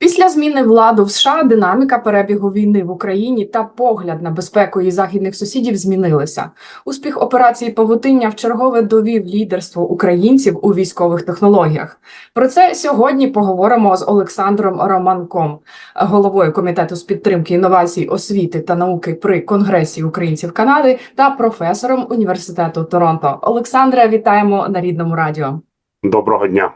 Після зміни влади в США динаміка перебігу війни в Україні та погляд на безпеку її західних сусідів змінилися. Успіх операції Павутиння вчергове довів лідерство українців у військових технологіях. Про це сьогодні поговоримо з Олександром Романком, головою комітету з підтримки інновацій, освіти та науки при Конгресі українців Канади та професором університету Торонто. Олександре, вітаємо на рідному радіо. Доброго дня.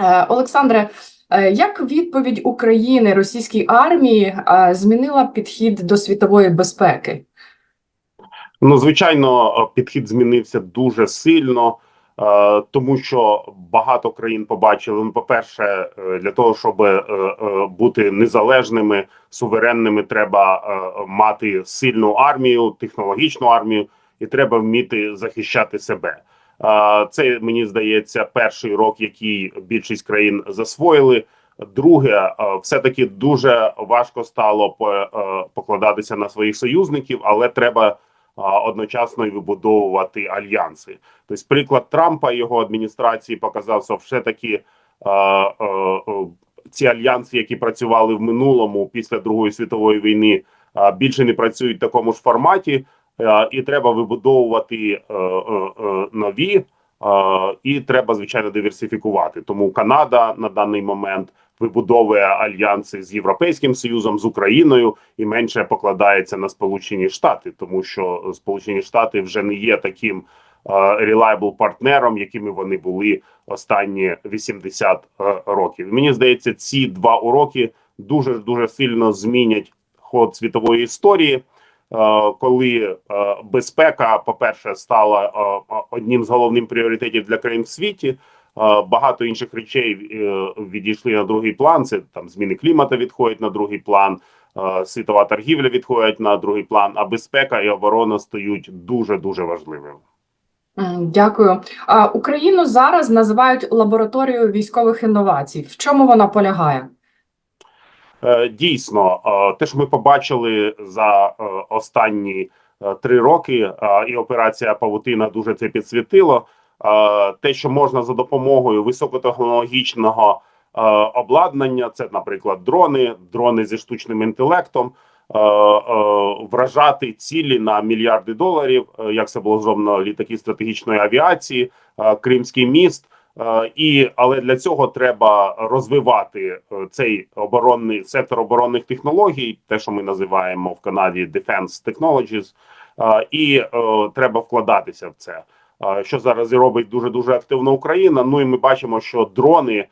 Е, Олександре, як відповідь України російській армії е, змінила підхід до світової безпеки? Ну, звичайно, підхід змінився дуже сильно, е, тому що багато країн побачили. Ну, по-перше, е, для того, щоб е, е, бути незалежними, суверенними, треба е, мати сильну армію, технологічну армію, і треба вміти захищати себе. Е, Це мені здається перший урок, який більшість країн засвоїли. Друге, е, все таки дуже важко стало е, покладатися на своїх союзників, але треба одночасно і вибудовувати альянси. Тобто, приклад Трампа і його адміністрації показав, що все таки ці альянси, які працювали в минулому після Другої світової війни, більше не працюють в такому ж форматі, і треба вибудовувати е, е, е, нові. І треба звичайно диверсифікувати. Тому Канада на даний момент вибудовує альянси з Європейським Союзом, з Україною і менше покладається на Сполучені Штати, тому що Сполучені Штати вже не є таким е, reliable партнером, якими вони були останні 80 е, років. Мені здається, ці два уроки дуже дуже сильно змінять ход світової історії. Е, Коли е, безпека, по-перше, стала е, одним з головних пріоритетів для країн в світі, багато інших речей відійшли на другий план. Це там зміни клімату відходять на другий план, світова торгівля відходить на другий план. А безпека і оборона стають дуже дуже важливими. Дякую. Україну зараз називають лабораторією військових інновацій. В чому вона полягає? Е, Дійсно, е, те, що ми побачили за е, останні три роки, і операція Павутина дуже це підсвітило. Те, що можна за допомогою високотехнологічного обладнання, це, наприклад, дрони, дрони зі штучним інтелектом, вражати цілі на мільярди доларів, як це було зроблено літаки стратегічної авіації, Кримський міст. Е, І але для цього треба розвивати е, цей оборонний сектор оборонних технологій, те, що ми називаємо в Канаді Defense Technologies, е, і треба вкладатися в це. Що зараз і робить дуже дуже активно Україна. Ну і ми бачимо, що дрони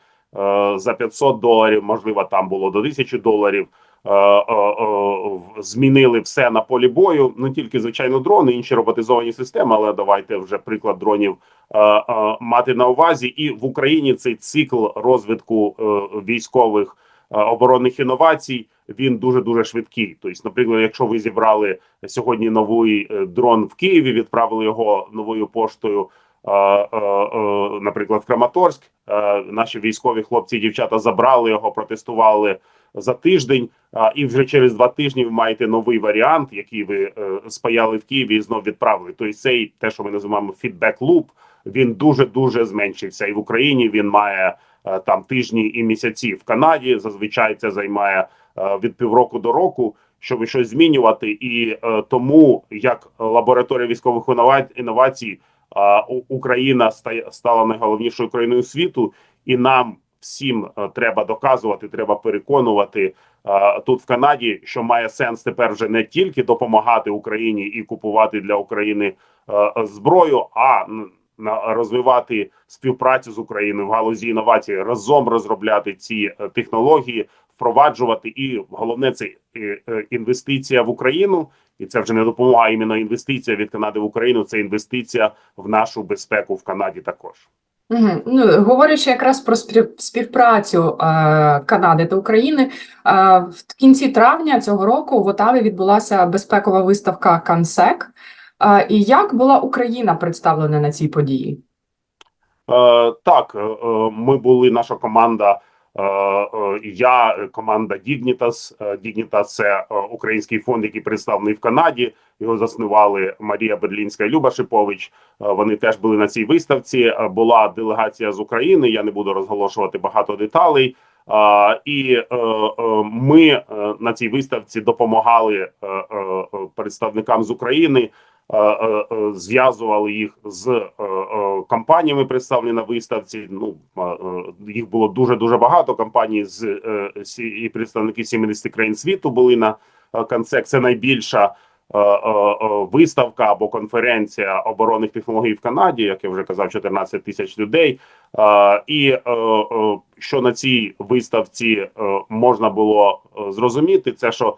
за 500 доларів, можливо, там було до 1000 доларів. е, е, е, Змінили все на полі бою. Не тільки звичайно дрони, інші роботизовані системи. Але давайте вже приклад дронів е, е, мати на увазі, і в Україні цей цикл розвитку е, військових е, оборонних інновацій він дуже дуже швидкий. Тобто, наприклад, якщо ви зібрали сьогодні новий е, дрон в Києві, відправили його новою поштою. Е, е, Наприклад, в Краматорськ е, наші військові хлопці і дівчата забрали його, протестували за тиждень, і вже через два тижні ви маєте новий варіант, який ви спаяли в Києві і знов відправили. Тобто цей те, що ми називаємо фідбек луп, він дуже дуже зменшився. І в Україні він має там тижні і місяці. В Канаді зазвичай це займає від півроку до року, щоб щось змінювати. І е, тому як лабораторія військових інновацій Україна ста- стала найголовнішою країною світу, і нам всім е, треба доказувати, треба переконувати е, тут в Канаді, що має сенс тепер вже не тільки допомагати Україні і купувати для України е, зброю, а на розвивати співпрацю з Україною в галузі інновацій, разом розробляти ці технології, впроваджувати. І головне це е, е, інвестиція в Україну. І це вже не допомога, а іменно інвестиція від Канади в Україну. Це інвестиція в нашу безпеку в Канаді також. Угу. Ну, говорячи якраз про спів- співпрацю е, Канади та України, е, в кінці травня цього року в Отаві відбулася безпекова виставка Кансек. Е, і як була Україна представлена на цій події? Е, так, е, е, ми були наша команда. Е, е, Я е, команда Dignitas. Dignitas – це український фонд, який представлений в Канаді. Його заснували Марія Берлінська і Люба Шипович. Вони теж були на цій виставці. Була делегація з України. Я не буду розголошувати багато деталей. І ми на цій виставці допомагали представникам з України. Е, е, е, Зв'язували їх з компаніями, представлені на виставці. Ну їх було дуже дуже багато. Компаній з і представники 70 країн світу були на е. Це найбільша виставка або конференція оборонних технологій в Канаді, як я вже казав, 14 тисяч людей. І що на цій виставці можна було зрозуміти, це що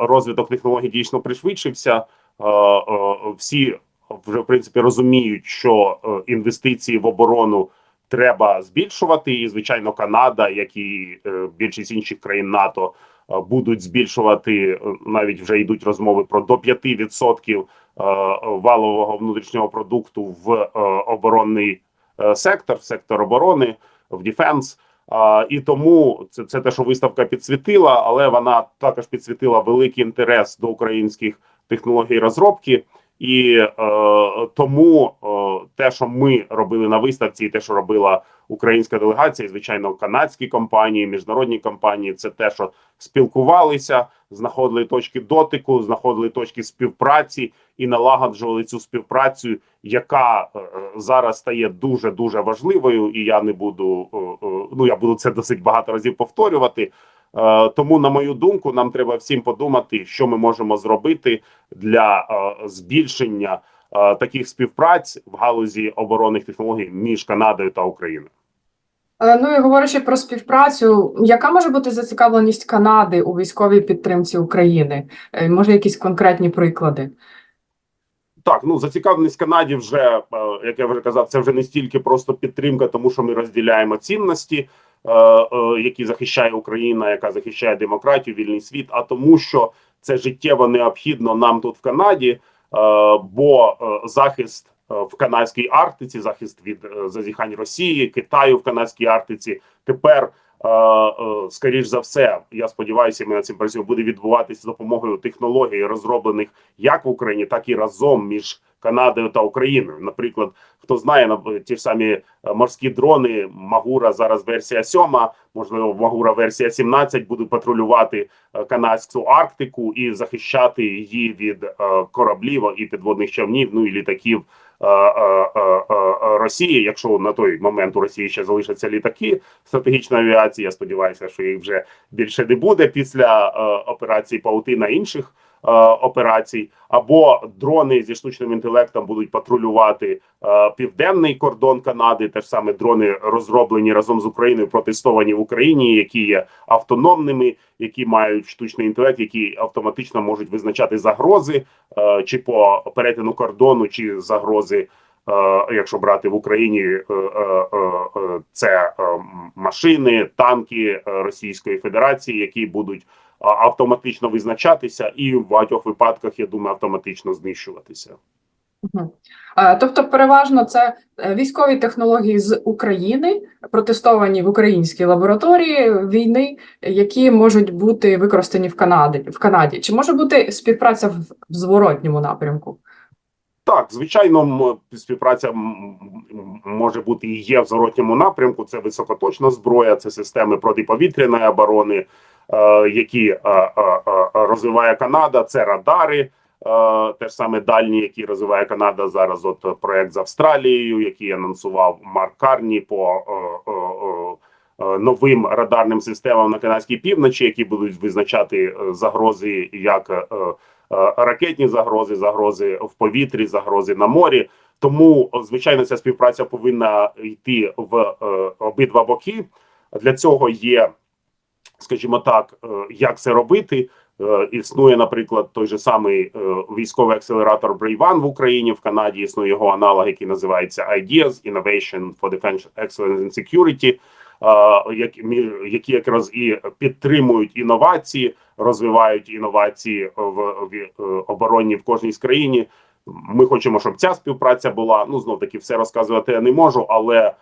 розвиток технологій дійсно пришвидшився. Е, е, Всі вже в принципі розуміють, що е, інвестиції в оборону треба збільшувати, і звичайно, Канада, як і більшість інших країн НАТО, будуть збільшувати навіть вже йдуть розмови про до 5% е, валового внутрішнього продукту в оборонний сектор, в сектор оборони, в дефенс. А, і тому це, це те, що виставка підсвітила, але вона також підсвітила великий інтерес до українських технологій розробки. І е, тому е, те, що ми робили на виставці, і те, що робила українська делегація, і, звичайно, канадські компанії, міжнародні компанії, це те, що спілкувалися, знаходили точки дотику, знаходили точки співпраці і налагоджували цю співпрацю, яка е, зараз стає дуже дуже важливою. І я не буду е, е, ну я буду це досить багато разів повторювати. Е, Тому, на мою думку, нам треба всім подумати, що ми можемо зробити для е, збільшення е, таких співпраць в галузі оборонних технологій між Канадою та Україною. Ну і говорячи про співпрацю, яка може бути зацікавленість Канади у військовій підтримці України? Може, якісь конкретні приклади? Так, ну зацікавленість Канаді вже, як я вже казав, це вже не стільки просто підтримка, тому що ми розділяємо цінності, які захищає Україна, яка захищає демократію, вільний світ, а тому, що це життєво необхідно нам тут в Канаді, е, бо е, захист е, в канадській Арктиці, захист від е, зазіхань Росії, Китаю в канадській Арктиці тепер. е, е, Скоріш за все, я сподіваюся, ми над цим працюємо, буде відбуватися з допомогою технологій, розроблених як в Україні, так і разом між Канадою та Україною. Наприклад, хто знає на ті ж самі е, морські дрони, Магура зараз версія 7, можливо, Магура версія 17 будуть патрулювати е, канадську Арктику і захищати її від е, кораблів і підводних човнів, ну і літаків. Росії, якщо на той момент у Росії ще залишаться літаки стратегічної авіації, я сподіваюся, що їх вже більше не буде після операції Паутина інших операцій, або дрони зі штучним інтелектом будуть патрулювати е, південний кордон Канади. Теж саме дрони розроблені разом з Україною, протестовані в Україні, які є автономними, які мають штучний інтелект, які автоматично можуть визначати загрози е, чи по перетину кордону, чи загрози. Е, Якщо брати в Україні, е, е, е, е, це е, машини, танки е, Російської Федерації, які будуть автоматично визначатися, і в багатьох випадках, я думаю, автоматично знищуватися. Е, Тобто, переважно це е, військові технології з України, протестовані в українській лабораторії війни, які можуть бути використані в Канаді. В Канаді. Чи може бути співпраця в, зворотньому напрямку? Так, звичайно, співпраця може бути і є в зворотньому напрямку. Це високоточна зброя, це системи протиповітряної оборони, які е, е, е, розвиває Канада. Це радари, е, теж саме дальні, які розвиває Канада зараз. От е, проект з Австралією, який анонсував Марк Карні по е, е, е, е, новим радарним системам на канадській півночі, які будуть визначати е, загрози як. е, е, ракетні загрози, загрози в повітрі, загрози на морі. Тому, звичайно, ця співпраця повинна йти в е, обидва боки. Для цього є, скажімо так, е, як це робити. Е, Існує, наприклад, той же самий е, військовий акселератор Brave в Україні в Канаді. Існує його аналог, який називається IDEAS – Innovation for Defense Excellence and Security, які, якраз і підтримують інновації, розвивають інновації в, обороні в кожній з країні. Ми хочемо, щоб ця співпраця була. Ну знов таки все розказувати я не можу, але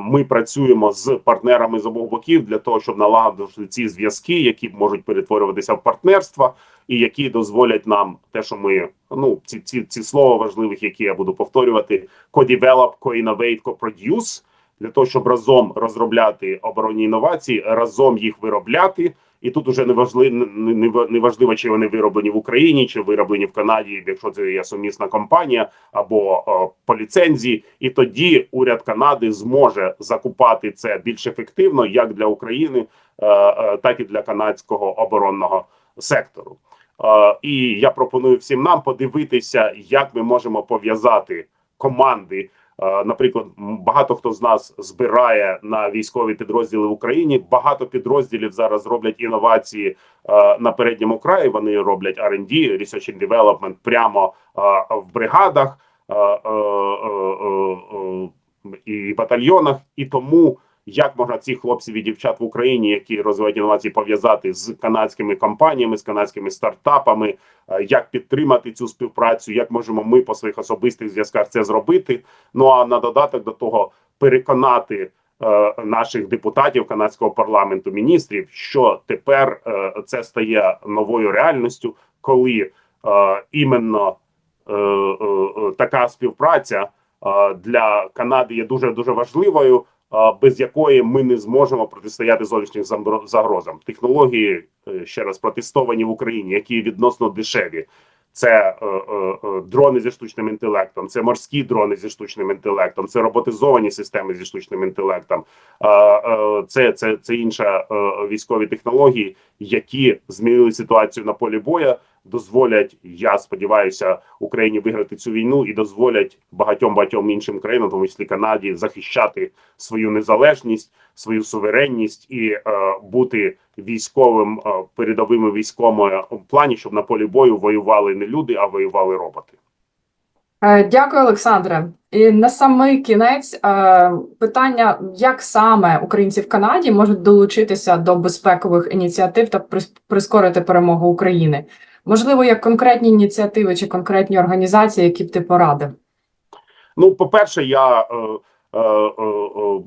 ми працюємо з партнерами з обох боків для того, щоб налагодити ці зв'язки, які можуть перетворюватися в партнерства, і які дозволять нам те, що ми ну ці ці, ці слова важливих, які я буду повторювати: co-develop, co-innovate, co-produce, для того, щоб разом розробляти оборонні інновації, разом їх виробляти. І тут уже не важливо, не, важливо, чи вони вироблені в Україні, чи вироблені в Канаді, якщо це є сумісна компанія або о, по ліцензії. І тоді уряд Канади зможе закупати це більш ефективно як для України, е, е, так і для канадського оборонного сектору. Е, і я пропоную всім нам подивитися, як ми можемо пов'язати команди. Е, Наприклад, багато хто з нас збирає на військові підрозділи в Україні. Багато підрозділів зараз роблять інновації е, на передньому краї. Вони роблять R&D, Research and Development прямо е, в бригадах і батальйонах. І тому як можна цих хлопців і дівчат в Україні, які розвивають інновації, пов'язати з канадськими компаніями, з канадськими стартапами, е, як підтримати цю співпрацю, як можемо ми по своїх особистих зв'язках це зробити. Ну а на додаток до того переконати е, наших депутатів канадського парламенту, міністрів, що тепер е, це стає новою реальністю, коли іменно така співпраця для Канади є дуже дуже важливою. Без якої ми не зможемо протистояти зовнішнім загрозам. Технології е, ще раз протестовані в Україні, які відносно дешеві. Це е, е, дрони зі штучним інтелектом, це морські дрони зі штучним інтелектом, це роботизовані системи зі штучним інтелектом. Це, це, це інша е, військові технології, які змінили ситуацію на полі боя, дозволять, я сподіваюся, Україні виграти цю війну і дозволять багатьом багатьом іншим країнам, тому числі Канаді, захищати свою незалежність, свою суверенність і е, бути військовим е, передовими військовими плані, щоб на полі бою воювали не люди, а воювали роботи. Е, Дякую, Олександре. І на самий кінець е, питання: як саме українці в Канаді можуть долучитися до безпекових ініціатив та прис- прискорити перемогу України? Можливо, як конкретні ініціативи чи конкретні організації, які б ти порадив? Ну, по-перше, я е, е, е, е,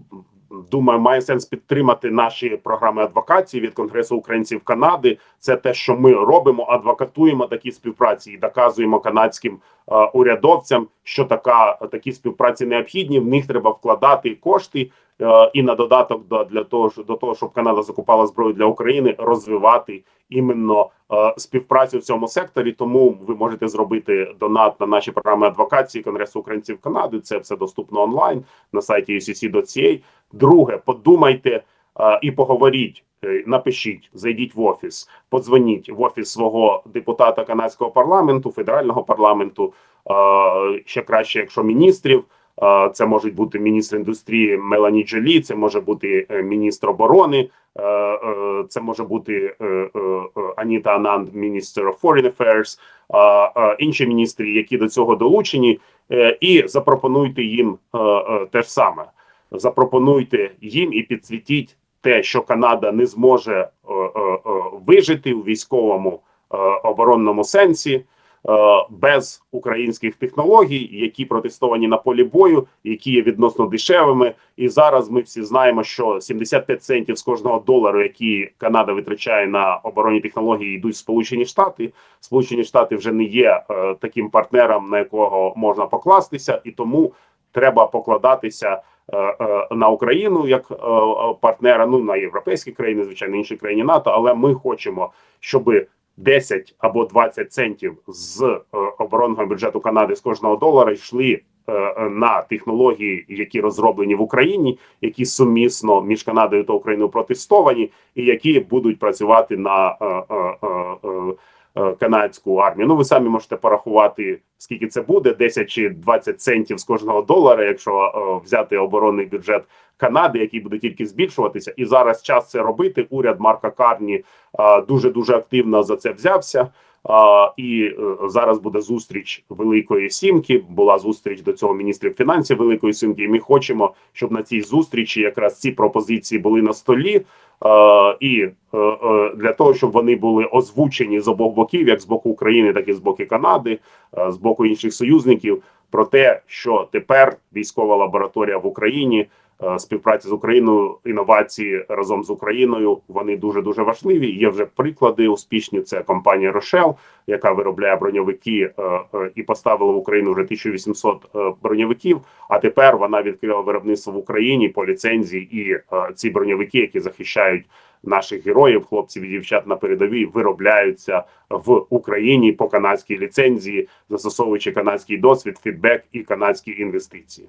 думаю, має сенс підтримати наші програми адвокації від Конгресу українців Канади. Це те, що ми робимо, адвокатуємо такі співпраці і доказуємо канадським е, урядовцям, що така такі співпраці необхідні. В них треба вкладати кошти. Е, І на додаток до для того, до того, щоб Канада закупала зброю для України, розвивати іменно е, співпрацю в цьому секторі. Тому ви можете зробити донат на наші програми адвокації Конгресу українців Канади. Це все доступно онлайн на сайті ucc.ca. Друге, подумайте е, і поговоріть. Напишіть, зайдіть в офіс, подзвоніть в офіс свого депутата канадського парламенту, федерального парламенту. Ще краще, якщо міністрів. Е, Це можуть бути міністр індустрії Мелані Джолі, це може бути е, міністр оборони, е, це може бути Аніта Ананд, міністр Foreign Affairs, інші міністри, які до цього долучені, і запропонуйте їм те ж саме. Запропонуйте їм і підсвітіть те, що Канада не зможе вижити у військовому оборонному сенсі без українських технологій, які протестовані на полі бою, які є відносно дешевими. І зараз ми всі знаємо, що 75 центів з кожного долару, які Канада витрачає на оборонні технології, йдуть в Сполучені Штати. Сполучені Штати вже не є е, таким партнером, на якого можна покластися, і тому треба покладатися е, е, на Україну як е, е, партнера. Ну на європейські країни, звичайно, інші країни НАТО. Але ми хочемо, щоб 10 або 20 центів з е, оборонного бюджету Канади з кожного долара йшли е, на технології, які розроблені в Україні, які сумісно між Канадою та Україною протестовані, і які будуть працювати на е, канадську армію. Ну ви самі можете порахувати, скільки це буде: 10 чи 20 центів з кожного долара, якщо взяти оборонний бюджет Канади, який буде тільки збільшуватися, і зараз час це робити. Уряд Марка Карні дуже дуже активно за це взявся. А, і е, зараз буде зустріч Великої Сімки. Була зустріч до цього міністрів фінансів Великої Сімки. І ми хочемо, щоб на цій зустрічі якраз ці пропозиції були на столі, е, і е, е, для того, щоб вони були озвучені з обох боків, як з боку України, так і з боку Канади, е, з боку інших союзників, про те, що тепер військова лабораторія в Україні е, співпраці з Україною, інновації разом з Україною вони дуже дуже важливі. Є вже приклади успішні. Це компанія Рошел, яка виробляє броньовики е, е, і поставила в Україну вже 1800 е, броньовиків. А тепер вона відкрила виробництво в Україні по ліцензії, і е, ці броньовики, які захищають наших героїв, хлопців і дівчат на передовій, виробляються в Україні по канадській ліцензії, застосовуючи канадський досвід, фідбек і канадські інвестиції.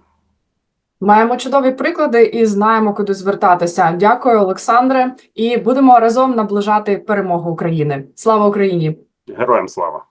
Маємо чудові приклади і знаємо, куди звертатися. Дякую, Олександре, і будемо разом наближати перемогу України. Слава Україні! Героям слава!